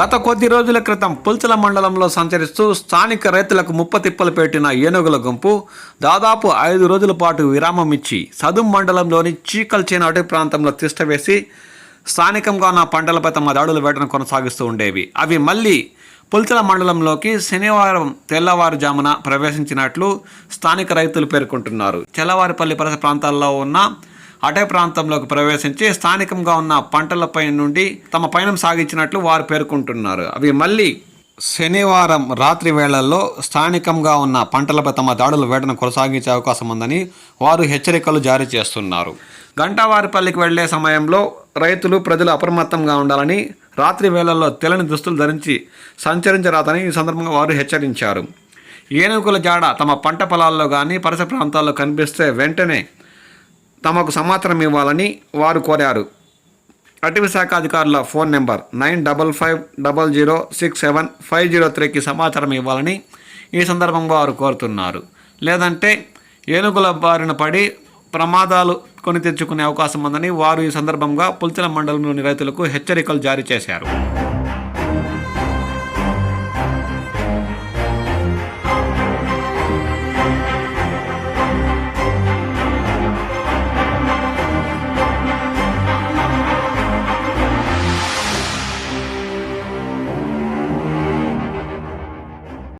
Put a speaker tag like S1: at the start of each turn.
S1: గత కొద్ది రోజుల క్రితం పుల్చల మండలంలో సంచరిస్తూ స్థానిక రైతులకు ముప్పతిప్పలు పెట్టిన ఏనుగుల గుంపు దాదాపు ఐదు రోజుల పాటు విరామం ఇచ్చి సదుం మండలంలోని చీకల్ చేను ప్రాంతంలో తిష్టవేసి స్థానికంగా ఉన్న పంటలపై తమ దాడులు వేటను కొనసాగిస్తూ ఉండేవి. అవి మళ్ళీ పుల్చల మండలంలోకి శనివారం తెల్లవారుజామున ప్రవేశించినట్లు స్థానిక రైతులు పేర్కొంటున్నారు. చెల్లవారిపల్లి పరిసర ప్రాంతాల్లో ఉన్న అటవీ ప్రాంతంలోకి ప్రవేశించి స్థానికంగా ఉన్న పంటలపై నుండి తమ పయనం సాగించినట్లు వారు పేర్కొంటున్నారు. అవి మళ్ళీ శనివారం రాత్రి వేళల్లో స్థానికంగా ఉన్న పంటలపై తమ దాడుల వేటను కొనసాగించే అవకాశం ఉందని వారు హెచ్చరికలు జారీ చేస్తున్నారు. గంటావారిపల్లికి వెళ్ళే సమయంలో రైతులు ప్రజలు అప్రమత్తంగా ఉండాలని రాత్రి వేళల్లో తెల్లని దుస్తులు ధరించి సంచరించరాదని ఈ సందర్భంగా వారు హెచ్చరించారు. ఏనుగుల జాడ తమ పంట పొలాల్లో కానీ పరిసర ప్రాంతాల్లో కనిపిస్తే వెంటనే తమకు సమాచారం ఇవ్వాలని వారు కోరారు. అటవీ శాఖ అధికారుల phone number nine double five double zero six seven five zero త్రీకి సమాచారం ఇవ్వాలని ఈ సందర్భంగా వారు కోరుతున్నారు. లేదంటే ఏనుగుల బారిన పడి ప్రమాదాలు కొని తెచ్చుకునే అవకాశం ఉందని వారు ఈ సందర్భంగా పుల్చల మండలంలోని రైతులకు హెచ్చరికలు జారీ చేశారు.